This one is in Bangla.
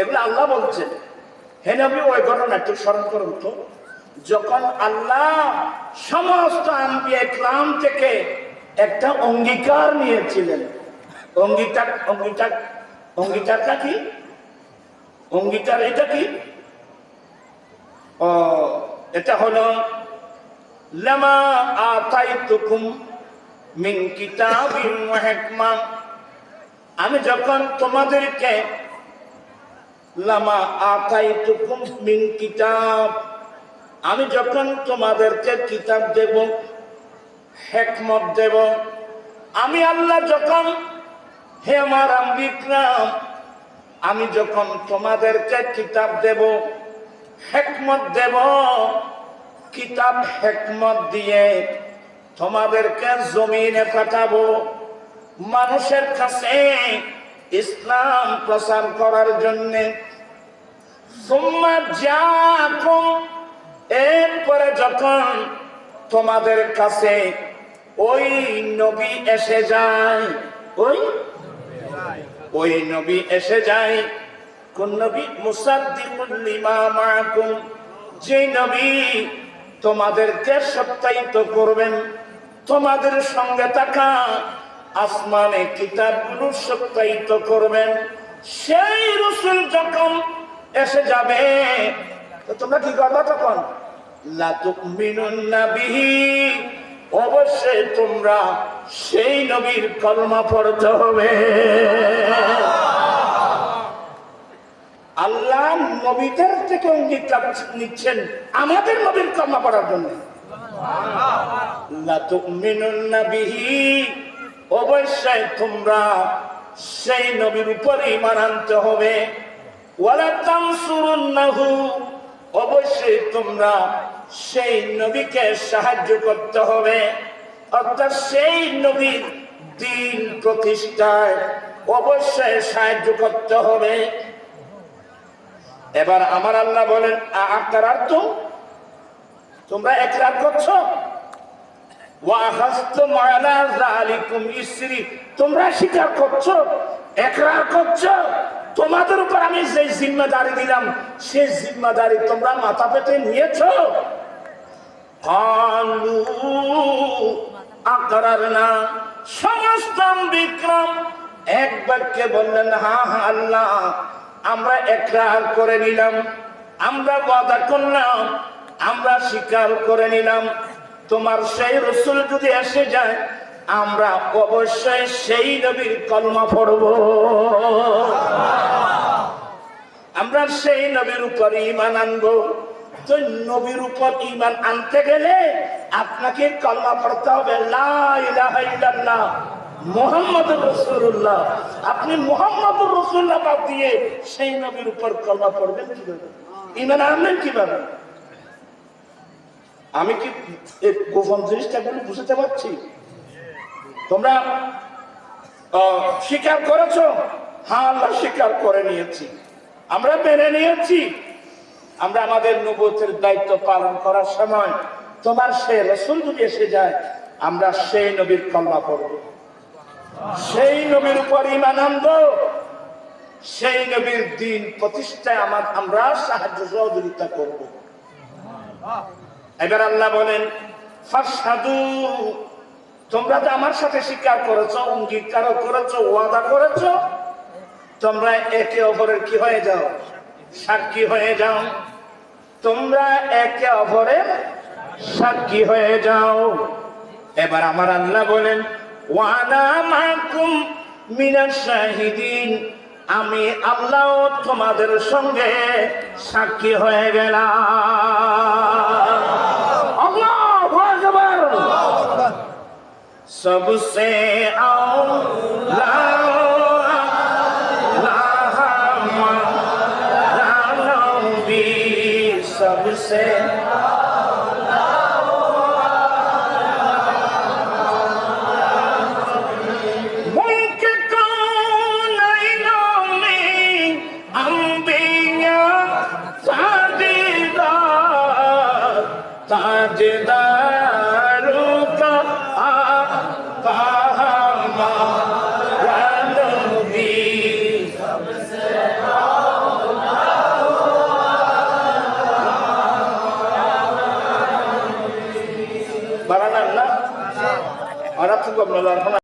এগুলো আল্লাহ বলছেন হে নবী, ওই ঘটনা একটু স্মরণ করুন তো যখন আল্লাহ সমস্ত ইকরাম থেকে একটা অঙ্গীকার নিয়েছিলেন। অঙ্গীকার অঙ্গীকার, অঙ্গীকারটা কি? অঙ্গীকার এটা কি? ও, এটা হলো, লামা আতাইতুকুম মিন কিতাবিন ওয়া আমি যখন তোমাদেরকে লামা আতাইতুকুম মিন কিতাব। আমি যখন তোমাদেরকে কিতাব দেব, হেকমত দেব, আমি আল্লাহ যখন, হে আমার বিক্রম আমি যখন তোমাদেরকে কিতাব দেব, হেকমত দেব, কিতাব হেকমত দিয়ে তোমাদেরকে জমিনে পাঠাবো, মানুষের কাছে ইসলাম প্রচার করার জন্যে। এরপরে যখন তোমাদের কাছে ওই নবী এসে যায়, ওই? ওই নবী এসে যায়। কোন নবী? মুসাদ্দিকুল লিমা মাআকুম। যে নবী তোমাদেরকে সত্যায়িত করবেন, তোমাদের সঙ্গে থাকা আসমানে কিতাবগুলো সত্যায়িত করবেন। সেই রসুল যখন এসে যাবে তো তোমরা কি করবা তখন? অবশ্যই তোমরা সেই নবীর কলমা পড়তে হবে। আল্লাহ নবীদের থেকে অঙ্গীকার নিচ্ছেন আমাদের নবীর কলমা পড়ার জন্য। অবশ্যই তোমরা সেই নবীর উপর ইমান আনতে হবে। অবশ্যই তোমরা সেই নবীকে সাহায্য করতে হবে। অর্থাৎ সেই নবীর দিন প্রতিষ্ঠায় অবশ্যই সাহায্য করতে হবে। এবার আমার আল্লাহ বলেন আকার তোমরা একরার করছ? তোমরা স্বীকার করছ, একরার করছ। তোমাদের উপর আমি যে জিম্মাদারি দিলাম, সেই জিম্মাদারি তোমরা মাথা পেতে নিয়েছো। না সমস্ত হা করে নিলাম। আমরা আমরা স্বীকার করে নিলাম। তোমার সেই রসুল যদি এসে যায়, আমরা অবশ্যই সেই নবীর কলমা পড়ব। আমরা সেই নবীর উপর ইমান আনব। তো নবীর উপর ইমান আনতে গেলে আপনাকে কলমা পড়তে হবে, লা ইলাহা ইল্লাল্লাহ মোহাম্মদ রসুল্লাহ আপনি মোহাম্মদ রসুল্লাহ বাদ দিয়ে সেই নবীর উপর কলমা পড়বেন কীভাবে? ইমান আনলেন কীভাবে? আমি কি এই গোপন জিনিসটা গুলো বুঝতে পারছি? তোমরা স্বীকার করেছ? হ্যাঁ আল্লাহ স্বীকার করে নিয়েছি। আমরা মেনে নিয়েছি। আমরা আমাদের নবতের দায়িত্ব পালন করার সময় তোমার সে রসুল যদি এসে যায়, আমরা সেই নবীর কল্লা পড়ব। সেই নবীর উপর ইমান আনব। সেই নবীর দিন প্রতিষ্ঠায় আমার আমরা সাহায্য সহযোগিতা করব। এবার আল্লাহ বলেন ফাসাদু তোমরা তো আমার সাথে স্বীকার করেছ, অঙ্গীকারও করেছ, ওয়াদা করেছ, তোমরা একে অপরের কি হয়ে যাও? সাক্ষী হয়ে যাও। তোমরা একে অপরের সাক্ষী হয়ে যাও। এবার আমার আল্লাহ বলেন আমি আল্লাহ তোমাদের সঙ্গে সাক্ষী হয়ে গেলাম। सबसे औला नबी सबसे मुल्क कौनैनों में বানানার না ওরা তো আপনার